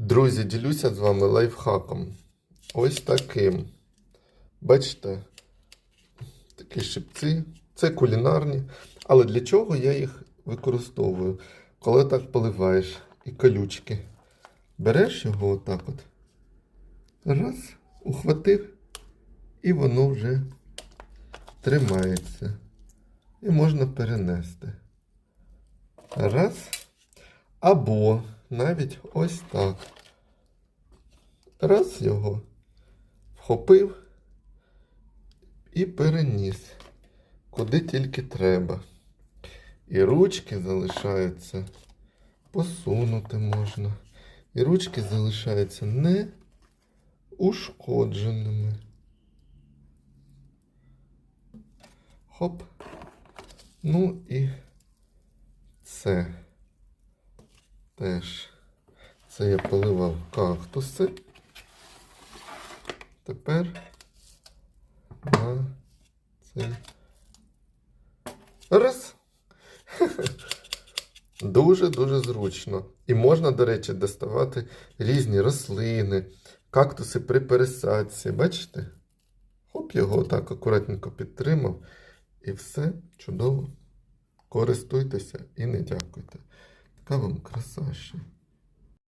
Друзі, ділюся з вами лайфхаком. Ось таким. Бачите, такі щипці. Це кулінарні. Але для чого я їх використовую? Коли так поливаєш і колючки. Береш його отак от. Раз, ухватив, і воно вже тримається. І можна перенести. Раз. Або навіть ось так. Раз його вхопив і переніс, куди тільки треба. І ручки залишаються посунути можна. І ручки залишаються не ушкодженими. Хоп. Ну і це теж. Це я поливав кактуси. Тепер на цей. Раз. Дуже-дуже зручно. І можна, до речі, доставати різні рослини, кактуси при пересадці. Бачите? Хоп, його так акуратненько підтримав. І все чудово. Користуйтеся і не дякуйте. Така вам краса.